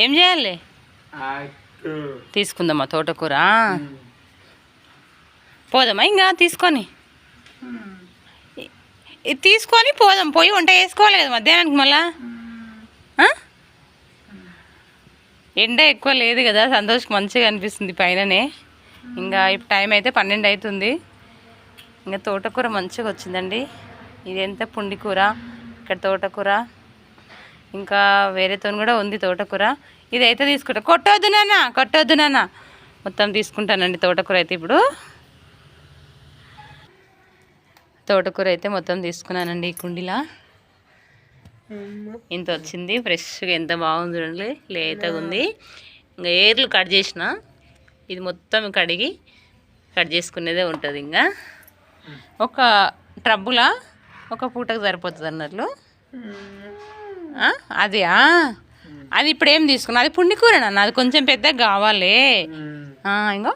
ఏం చేయాలి? తీసుకుందామా తోటకూర? పోదామా? ఇంకా తీసుకొని. తీసుకొని పోదాం. పోయి వంట వేసుకోవాలి కదా మధ్యాహ్నానికి మళ్ళా? ఎండ ఎక్కువ లేదు కదా. సంతోష్కి మంచిగా అనిపిస్తుంది పైననే. ఇంకా ఇప్పుడు టైం అయితే పన్నెండు అవుతుంది. ఇంకా తోటకూర మంచిగా వచ్చిందండి. ఇదెంత పుండి కూర ఇక్కడ తోటకూర. ఇంకా వేరేతో కూడా ఉంది తోటకూర. ఇదైతే తీసుకుంటా. కొట్టొద్దు నాన్న కొట్టొద్దు నాన్న. మొత్తం తీసుకుంటానండి తోటకూర అయితే ఇప్పుడు. తోటకూర అయితే మొత్తం తీసుకున్నానండి ఈ కుండీలా. ఇంత వచ్చింది ఫ్రెష్గా ఎంత బాగుంది చూడండి లేతగా ఉంది. ఇంకా ఏర్లు కట్ చేసిన ఇది మొత్తం కడిగి కట్ చేసుకునేదే ఉంటుంది ఇంకా. ఒక ట్రబ్బులా ఒక పూటకు సరిపోతుంది అన్నట్లు. అది అది ఇప్పుడు ఏం తీసుకున్నా? అది పుండి కూర నాన్న అది కొంచెం పెద్దగా కావాలి. ఇంకో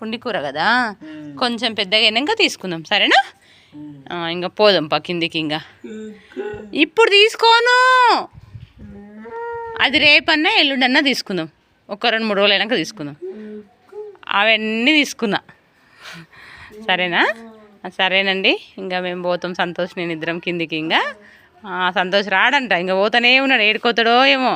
పుండి కూర కదా? కొంచెం పెద్దగా అయినాక తీసుకుందాం సరేనా? ఇంకా పోదాం పా కిందికి ఇంకా? ఇప్పుడు తీసుకోను! అది రేపన్నా ఎల్లుండన్నా తీసుకుందాం. ఒక రెండు మూడు రోజులు అయినాక తీసుకుందాం. అవన్నీ తీసుకున్నా. సరేనా? సరేనండి. ఇంకా మేము పోతాం సంతోష్ నేను ఇద్దరం కిందికి ఇంకా సంతోష్ రాడంట. ఇంకా పోతానే ఉన్నాడు. ఏడుకోతాడో ఏమో.